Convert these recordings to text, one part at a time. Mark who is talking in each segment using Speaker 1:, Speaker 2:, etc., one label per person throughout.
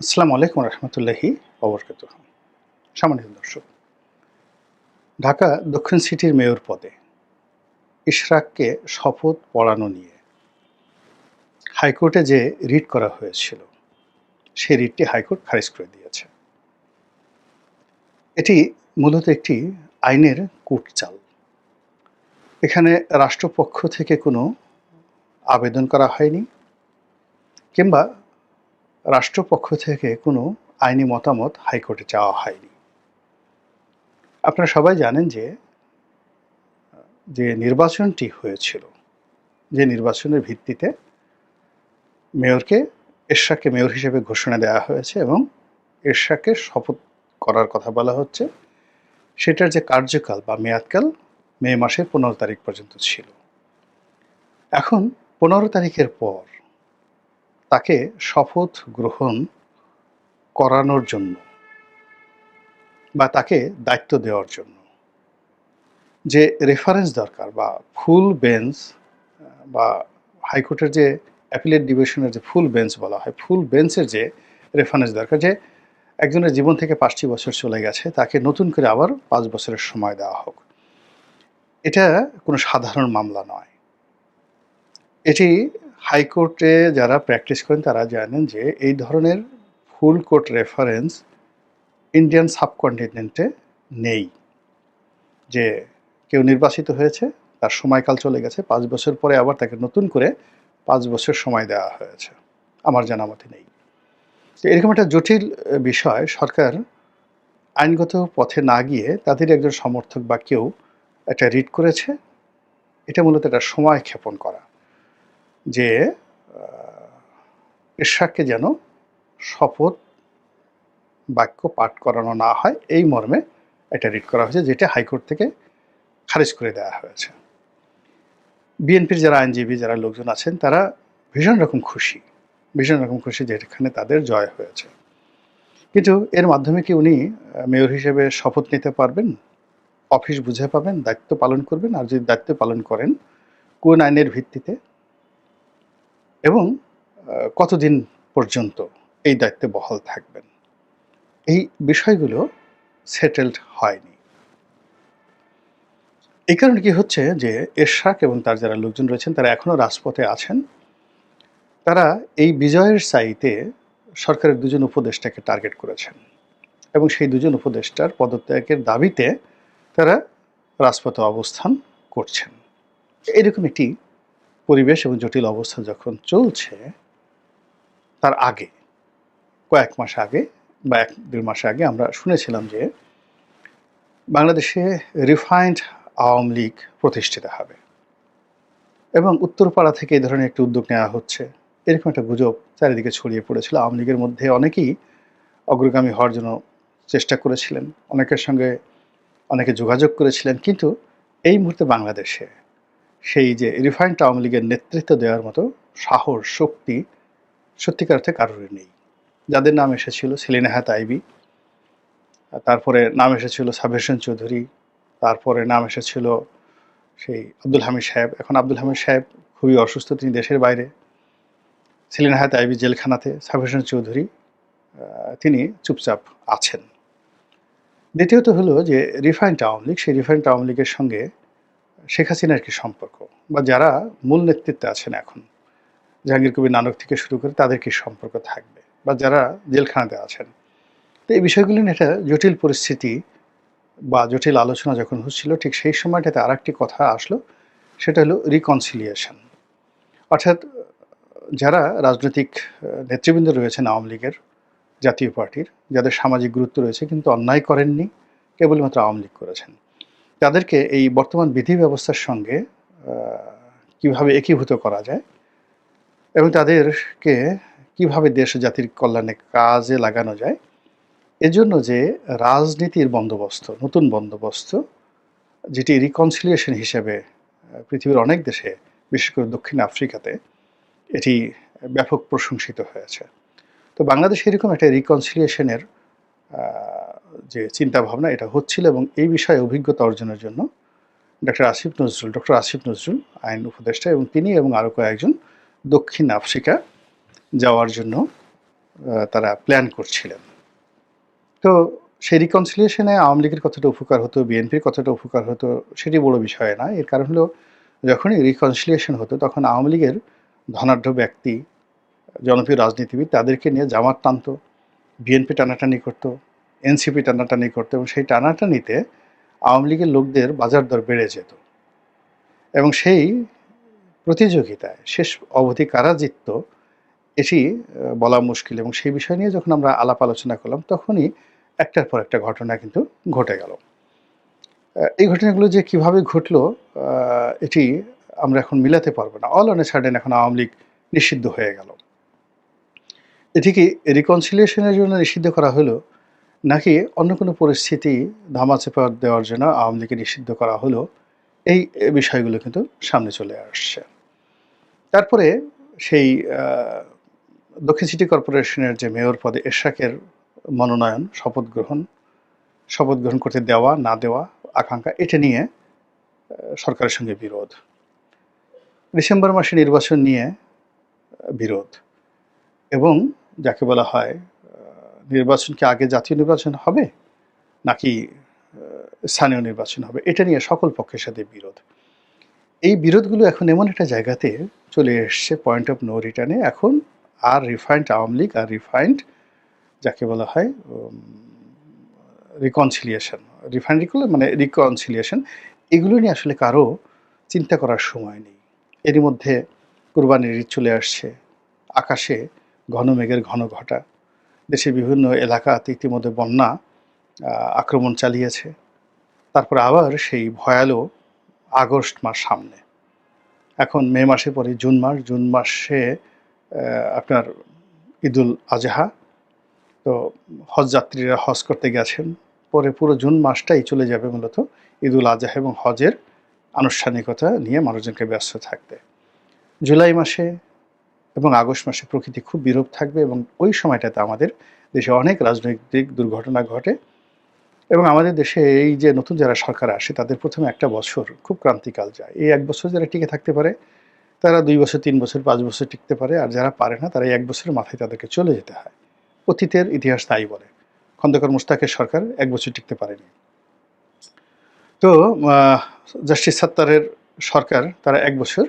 Speaker 1: আসসালামু আলাইকুম রহমতুল্লাহি অবরকাত সামান্য দর্শক, ঢাকা দক্ষিণ সিটির মেয়র পদে ইশরাককে শপথ পড়ানো নিয়ে হাইকোর্টে যে রিট করা হয়েছিল, সেই রিটটি হাইকোর্ট খারিজ করে দিয়েছে। এটি মূলত একটি আইনের কূটচাল। এখানে রাষ্ট্রপক্ষ থেকে কোনো আবেদন করা হয়নি কিংবা রাষ্ট্রপক্ষ থেকে কোনো আইনি মতামত হাইকোর্টে চাওয়া হয়নি। আপনারা সবাই জানেন যে যে নির্বাচনটি হয়েছিল, যে নির্বাচনের ভিত্তিতে মেয়রকে এরশাকে মেয়র হিসেবে ঘোষণা দেওয়া হয়েছে এবং এরশাকে শপথ করার কথা বলা হচ্ছে। সেটার যে কার্যকাল বা মেয়াদকাল মে মাসের পনেরো তারিখ পর্যন্ত ছিল। এখন পনেরো তারিখের পর তাকে শপথ গ্রহণ করানোর জন্য বা তাকে দায়িত্ব দেওয়ার জন্য। যে রেফারেন্স দরকার বা ফুল বেঞ্চ বা হাইকোর্টের যে অ্যাপিলেট ডিভিশনের যে ফুল বেঞ্চ বলা হয় ফুল বেঞ্চের যে রেফারেন্স দরকার, যে একজনের জীবন থেকে পাঁচটি বছর চলে গেছে, তাকে নতুন করে আবার পাঁচ বছরের সময় দেওয়া হোক। এটা কোনো সাধারণ মামলা নয়। এটি হাইকোর্টে যারা প্র্যাকটিস করেন, তারা জানেন যে এই ধরনের ফুল কোর্ট রেফারেন্স ইন্ডিয়ান সাবকন্টিনেন্টে নেই। যে কেউ নির্বাচিত হয়েছে, তার সময়কাল চলে গেছে, পাঁচ বছর পরে আবার তাকে নতুন করে পাঁচ বছর সময় দেওয়া হয়েছে। আমার জানা মতে নেই। তো এরকম একটা জটিল বিষয়, সরকার আইনগত পথে না গিয়ে তাদের একজন সমর্থক বা কেউ একটা রিট করেছে, এটা মূলত একটা সময় ক্ষেপণ করা। যে ঈর্ষাককে যেন শপথ, বাক্য পাঠ করানো না হয়, এই মর্মে এটা রিট করা হয়েছে, যেটা হাইকোর্ট থেকে খারিজ করে দেওয়া হয়েছে। বিএনপির যারা আইনজীবী, যারা লোকজন আছেন, তারা ভীষণ রকম খুশি, ভীষণ রকম খুশি যে এখানে তাদের জয় হয়েছে। কিন্তু এর মাধ্যমে কি উনি মেয়র হিসেবে শপথ নিতে পারবেন? অফিস বুঝে পাবেন, দায়িত্ব পালন করবেন, আর যদি দায়িত্ব পালন করেন, কোন আইনের ভিত্তিতে এবং কতদিন পর্যন্ত এই দায়িত্বে বহাল থাকবেন? এই বিষয়গুলো সেটেলড হয়নি। এই কারণে কি হচ্ছে যে, এরশাক এবং তার যারা লোকজন রয়েছেন, তারা এখনও রাজপথে আছেন। তারা এই বিজয়ের সাইতে সরকারের দুজন উপদেষ্টাকে টার্গেট করেছেন এবং সেই দুজন উপদেষ্টার পদত্যাগের দাবিতে তারা রাজপথে অবস্থান করছেন। এরকম একটি পরিবেশ এবং জটিল অবস্থা যখন চলছে, তার আগে, কয়েক মাস আগে বা এক, দেড় মাস আগে আমরা শুনেছিলাম যে বাংলাদেশে রিফাইন্ড আওয়ামী লীগ প্রতিষ্ঠিত হবে এবং উত্তরপাড়া থেকে এই ধরনের একটি উদ্যোগ নেওয়া হচ্ছে। এরকম একটা গুজব চারিদিকে ছড়িয়ে পড়েছিল। আওয়ামী লীগের মধ্যে অনেকেই অগ্রগামী হওয়ার জন্য চেষ্টা করেছিলেন, অনেকের সঙ্গে অনেকে যোগাযোগ করেছিলেন, কিন্তু এই মুহূর্তে বাংলাদেশে সেই যে রিফাইন্ড আওয়ামী লীগের নেতৃত্ব দেওয়ার মতো সাহস, শক্তি সত্যিকার অর্থে কারোরই নেই। যাদের নাম এসেছিল সেলিনাহাত আইবি, তারপরে নাম এসেছিল সাবেশন চৌধুরী, তারপরে নাম এসেছিল সেই আব্দুল হামিদ সাহেব। এখন আব্দুল হামিদ সাহেব খুবই অসুস্থ, তিনি দেশের বাইরে। সেলিনাহাত আইবি জেলখানাতে সাবেশন চৌধুরী তিনি চুপচাপ আছেন। দ্বিতীয়ত হলো যে রিফাইন্ড আওয়ামী লীগ, সেই রিফাইন্ড আওয়ামী লীগের সঙ্গে শেখ হাসিনার কি সম্পর্ক? বা যারা মূল নেতৃত্বে আছেন এখন, জাহাঙ্গীর কবির নানক থেকে শুরু করে তাদের কি সম্পর্ক থাকবে? বা যারা জেলখানাতে আছেন? তো এই বিষয়গুলি নিয়ে একটা জটিল পরিস্থিতি বা জটিল আলোচনা যখন হচ্ছিল, ঠিক সেই সময়টাতে আর একটি কথা আসলো, সেটা হলো রিকনসিলিয়েশন অর্থাৎ যারা রাজনৈতিক নেতৃবৃন্দ রয়েছেন আওয়ামী লীগের, জাতীয় পার্টির, যাদের সামাজিক গুরুত্ব রয়েছে কিন্তু অন্যায় করেননি, কেবলমাত্র আওয়ামী লীগ করেছেন। তাদেরকে এই বর্তমান বিধি ব্যবস্থার সঙ্গে কীভাবে একীভূত করা যায় এবং তাদেরকে কীভাবে দেশ জাতির কল্যাণে কাজে লাগানো যায়, এজন্য যে রাজনীতির বন্দোবস্ত, নতুন বন্দোবস্ত, যেটি রিকনসিলিয়েশন হিসেবে পৃথিবীর অনেক দেশে, বিশেষ করে দক্ষিণ আফ্রিকাতে, এটি ব্যাপক প্রশংসিত হয়েছে। তো বাংলাদেশে এরকম একটা রিকনসিলিয়েশনের যে চিন্তা ভাবনা এটা হচ্ছিল এবং এই বিষয়ে অভিজ্ঞতা অর্জনের জন্য ডক্টর আসিফ নজরুল, ডক্টর আসিফ নজরুল আইন উপদেষ্টা এবং তিনি এবং আরও কয়েকজন দক্ষিণ আফ্রিকা যাওয়ার জন্য তারা প্ল্যান করছিলেন। তো সেই রিকনসিলিয়েশনে আওয়ামী লীগের কতটা উপকার হতো, বিএনপির কতটা উপকার হতো সেটি বড় বিষয় না এর কারণ হলো যখনই রিকনসিলিয়েশন হতো তখন আওয়ামী লীগের ধনাঢ্য ব্যক্তি, জনপ্রিয় রাজনীতিবিদ তাদেরকে নিয়ে জামাত টানত, বিএনপি টানাটানি করতো এনসিপি টানাটানি করতো এবং সেই টানাটানিতে আওয়ামী লীগের লোকদের বাজার দর বেড়ে যেত। এবং সেই প্রতিযোগিতায় শেষ অবধি কারা জিতত, এটি বলা মুশকিল। এবং সেই বিষয় নিয়ে যখন আমরা আলাপ আলোচনা করলাম, তখনই একটার পর একটা ঘটনা কিন্তু ঘটে গেল। এই ঘটনাগুলো যে কীভাবে ঘটলো এটি আমরা এখন মিলাতে পারব না। অল অন এ সাডেন এখন আওয়ামী লীগ নিষিদ্ধ হয়ে গেল। এটিকে রিকনসিলিয়েশনের জন্য নিষিদ্ধ করা হলো নাকি অন্য কোনো পরিস্থিতি ধামাচাপা দেওয়ার জন্য আওয়ামী লীগকে নিষিদ্ধ করা হলো? এই বিষয়গুলো কিন্তু সামনে চলে আসছে। তারপরে সেই দক্ষিণ সিটি কর্পোরেশনের যে মেয়র পদে এরশাকের মনোনয়ন, শপথ গ্রহণ শপথ গ্রহণ করতে দেওয়া, না দেওয়া, আকাঙ্ক্ষা, এটা নিয়ে সরকারের সঙ্গে বিরোধ। ডিসেম্বর মাসে নির্বাচন নিয়ে বিরোধ। এবং যাকে বলা হয় নির্বাচন কি আগে জাতীয় নির্বাচন হবে নাকি স্থানীয় নির্বাচন হবে? এটা নিয়ে সকল পক্ষের সাথে বিরোধ। এই বিরোধগুলো এখন এমন একটা জায়গাতে চলে এসছে পয়েন্ট অফ নো রিটার্নে এখন আর রিফাইন্ড আওয়ামী লীগ আর রিফাইন্ড যাকে বলা হয় রিকনসিলিয়েশন রিফাইন্ড মানে রিকনসিলিয়েশন এগুলো নিয়ে আসলে কারও চিন্তা করার সময় নেই। এরই মধ্যে কুরবানির ঈদ চলে আসছে। আকাশে ঘন মেঘের ঘন ঘটা। দেশের বিভিন্ন এলাকাতে ইতিমধ্যে বন্যা আক্রমণ চালিয়েছে। তারপর আবার সেই ভয়ালো আগস্ট মাস সামনে। এখন মে মাসে পরে জুন মাস, জুন মাসে আপনার ঈদুল আজহা। তো হজ যাত্রীরা হজ করতে গেছেন। পরে পুরো জুন মাসটাই চলে যাবে মূলত ঈদুল আজহা এবং হজের আনুষ্ঠানিকতা নিয়ে মানুষজনকে ব্যস্ত থাকতে। জুলাই মাসে এবং আগস্ট মাসে প্রকৃতি খুব বিরূপ থাকবে এবং ওই সময়টাতে আমাদের দেশে অনেক রাজনৈতিক দুর্ঘটনা ঘটে। এবং আমাদের দেশে এই যে নতুন যারা সরকার আসে, তাদের প্রথমে একটা বছর খুব ক্রান্তিকাল যায়। এই এক বছর যারা টিকে থাকতে পারে, তারা দুই বছর, তিন বছর, পাঁচ বছর টিকতে পারে। আর যারা পারে না, তারা এক বছরের মাথায় তাদেরকে চলে যেতে হয়। অতীতের ইতিহাস তাই বলে। খন্দকার মুস্তাকের সরকার এক বছর টিকতে পারেনি। তো জাস্টিস সাত্তারের সরকার তারা এক বছর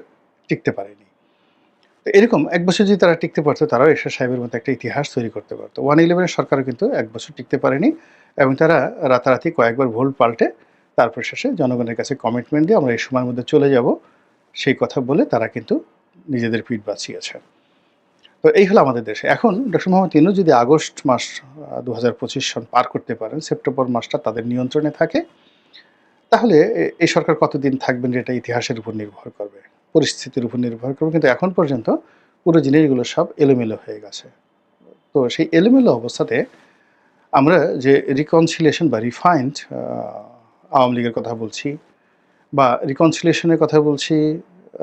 Speaker 1: টিকতে পারেনি। তো এরকম এক বছর যদি তারা টিকতে পারতো, তারাও এরশাদ সাহেবের মতো একটা ইতিহাস তৈরি করতে পারতো। ওয়ান ইলেভেনের সরকারও কিন্তু এক বছর টিকতে পারেনি এবং তারা রাতারাতি কয়েকবার ভুল পাল্টে তারপর শেষে জনগণের কাছে কমিটমেন্ট দিয়ে আমরা এই সময়ের মধ্যে চলে যাব, সেই কথা বলে তারা কিন্তু নিজেদের পিঠ বাঁচিয়েছে। তো এই হলো আমাদের দেশে। এখন ডক্টর মোহাম্মদ ইনু যদি আগস্ট মাস দু পঁচিশ সন পার করতে পারেন, সেপ্টেম্বর মাসটা তাদের নিয়ন্ত্রণে থাকে, তাহলে এই সরকার কতদিন থাকবেন এটা ইতিহাসের উপর নির্ভর করবে? পরিস্থিতির উপর নির্ভর করবে। কিন্তু এখন পর্যন্ত পুরো জিনিসগুলো সব এলোমেলো হয়ে গেছে। তো সেই এলোমেলো অবস্থাতে আমরা যে রিকনসিলিয়েশন বা রিফাইন্ড আওয়ামী লীগের কথা বলছি বা রিকনসিলিয়েশনের কথা বলছি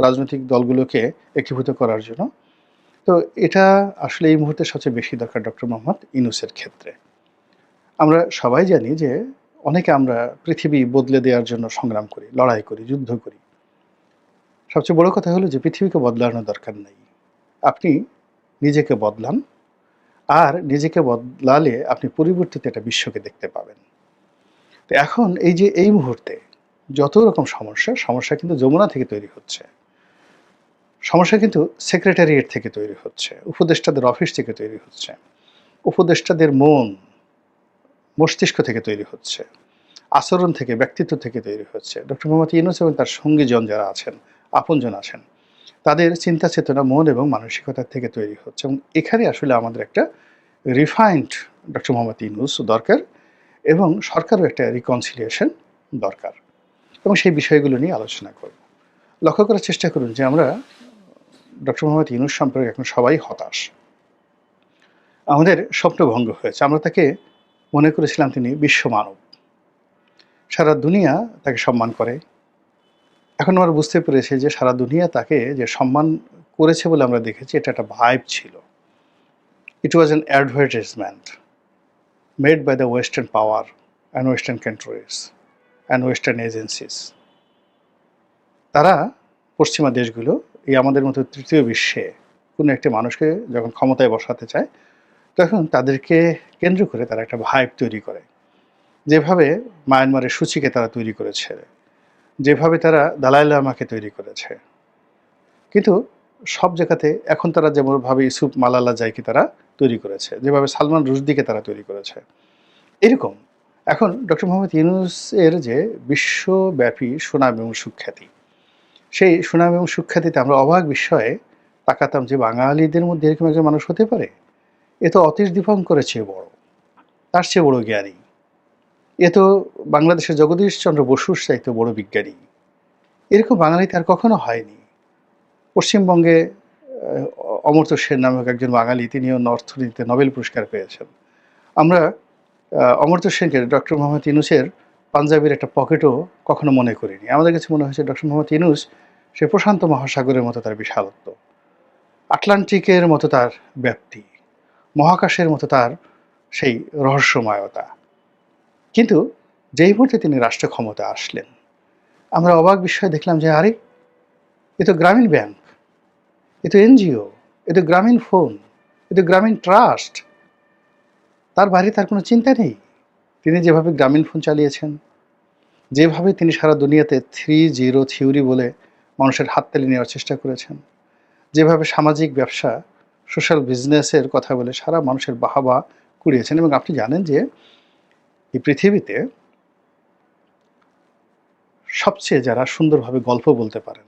Speaker 1: রাজনৈতিক দলগুলোকে একীভূত করার জন্য, তো এটা আসলে এই মুহূর্তে সবচেয়ে বেশি দরকার ডক্টর মোহাম্মদ ইনুসের ক্ষেত্রে। আমরা সবাই জানি যে অনেকে আমরা পৃথিবী বদলে দেওয়ার জন্য সংগ্রাম করি, লড়াই করি, যুদ্ধ করি। সবচেয়ে বড় কথা হলো যে পৃথিবীকে বদলানোর দরকার নেই। আপনি নিজেকে বদলান আর নিজেকে বদলালে আপনি পরিবর্তিত একটা বিশ্বকে দেখতে পাবেন। তো এখন এই যে এই মুহূর্তে যত রকম সমস্যা সমস্যা কিন্তু যমুনা থেকে তৈরি হচ্ছে। সমস্যা কিন্তু সেক্রেটারিয়েট থেকে তৈরি হচ্ছে, উপদেষ্টাদের অফিস থেকে তৈরি হচ্ছে, উপদেষ্টাদের মন মস্তিষ্ক থেকে তৈরি হচ্ছে, আচরণ থেকে, ব্যক্তিত্ব থেকে তৈরি হচ্ছে। ডক্টর মোহাম্মদ ইউনুস এবং তার সঙ্গীজন যারা আছেন আপনজন আছেন। তাদের চিন্তা চেতনা, মন এবং মানসিকতা থেকে তৈরি হচ্ছে এবং এখানে আসলে আমাদের একটা রিফাইন্ড ডক্টর মোহাম্মদ ইউনুস দরকার এবং সরকারও একটা রিকনসিলিয়েশন দরকার এবং সেই বিষয়গুলো নিয়ে আলোচনা করব। লক্ষ্য করার চেষ্টা করুন যে আমরা ডক্টর মোহাম্মদ ইউনুস সম্পর্কে এখন সবাই হতাশ। আমাদের স্বপ্নভঙ্গ হয়েছে। আমরা তাকে মনে করেছিলাম তিনি বিশ্ব মানব সারা দুনিয়া তাকে সম্মান করে। এখন আমরা বুঝতে পেরেছি যে সারা দুনিয়া তাকে যে সম্মান করেছে বলে আমরা দেখেছি, এটা একটা ভাইব ছিল। It was an advertisement made by the western power and western countries and western agencies তারা পশ্চিমা দেশগুলো, এই আমাদের মতো তৃতীয় বিশ্বে কোনো একটি মানুষকে যখন ক্ষমতায় বসাতে চায়, তখন তাদেরকে কেন্দ্র করে তারা একটা ভাইব তৈরি করে। যেভাবে মায়ানমারের সূচিকে তারা তৈরি করেছে। যেভাবে তারা দালাই লামাকে তৈরি করেছে। কিন্তু সব জায়গাতে এখন তারা যেমনভাবে ইসুফ মালালা জাইকে তারা তৈরি করেছে, যেভাবে সালমান রুশদিকে তারা তৈরি করেছে। এরকম এখন ডক্টর মোহাম্মদ ইউনুসের যে বিশ্বব্যাপী সুনাম এবং সুখ্যাতি, সেই সুনাম এবং সুখ্যাতিতে আমরা অবাক বিষয়ে তাকাতাম যে বাঙালিদের মধ্যে এরকম একজন মানুষ হতে পারে? এ তো অতীশ দীপঙ্করের চেয়ে বড়, তার চেয়ে বড় জ্ঞানী। এ তো বাংলাদেশের জগদীশচন্দ্র বসুর চাইতে বড় বিজ্ঞানী। এরকম বাঙালিতে আর কখনো হয়নি। পশ্চিমবঙ্গে অমর্ত্য সেন নামক একজন বাঙালি, তিনিও অর্থনীতিতে নোবেল পুরস্কার পেয়েছেন। আমরা অমর্ত্য সেনকে ডক্টর মোহাম্মদ ইনুসের পাঞ্জাবের একটা পকেটও কখনো মনে করিনি। আমাদের কাছে মনে হয়েছে ডক্টর মোহাম্মদ ইনুস সে প্রশান্ত মহাসাগরের মতো তার বিশালত্ব। আটলান্টিকের মতো তার ব্যাপ্তি। মহাকাশের মতো তার সেই রহস্যময়তা। কিন্তু যেই মুহূর্তে তিনি রাষ্ট্র ক্ষমতা আসলেন, আমরা অবাক বিষয় দেখলাম যে, আরে, এ তো গ্রামীণ ব্যাংক, এ তো এনজিও, এ তো গ্রামীণ ফোন, এ তো গ্রামীণ ট্রাস্ট। তার বাইরে তার কোনো চিন্তা নেই। তিনি যেভাবে গ্রামীণ ফোন চালিয়েছেন, যেভাবে তিনি সারা দুনিয়াতে থ্রি জিরো থিওরি বলে মানুষের হাততালি নেওয়ার চেষ্টা করেছেন, যেভাবে সামাজিক ব্যবসা, সোশ্যাল বিজনেসের কথা বলে সারা মানুষের বাহাবা কুড়িয়েছেন। এবং আপনি জানেন যে এই পৃথিবীতে সবচেয়ে যারা সুন্দরভাবে গল্প বলতে পারেন,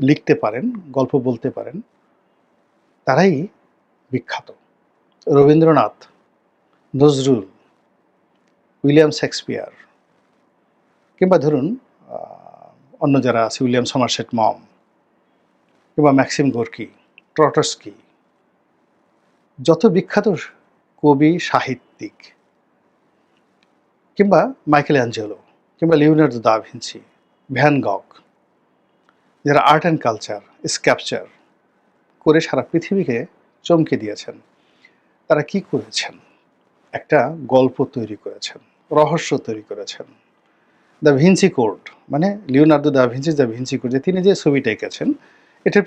Speaker 1: লিখতে পারেন, গল্প বলতে পারেন, তারাই বিখ্যাত। রবীন্দ্রনাথ, নজরুল, উইলিয়াম শেক্সপিয়ার কিংবা ধরুন অন্য যারা আছে, উইলিয়াম সমারসেট মম কিংবা ম্যাক্সিম গোর্কি, ট্রটস্কি। যত বিখ্যাত কবি, সাহিত্যিক কিংবা মাইকেল অ্যাঞ্জেলো কিংবা Leonardo da Vinci Van Gogh যারা আর্ট অ্যান্ড কালচার, স্ক্যাপচার করে সারা পৃথিবীকে চমকে দিয়েছেন, তারা কি করেছেন? একটা গল্প তৈরি করেছেন, রহস্য তৈরি করেছেন। দ্য ভিঞ্চি কোড মানে Leonardo da Vinci the Vinci code যে তিনি যে ছবিটা এঁকেছেন এটার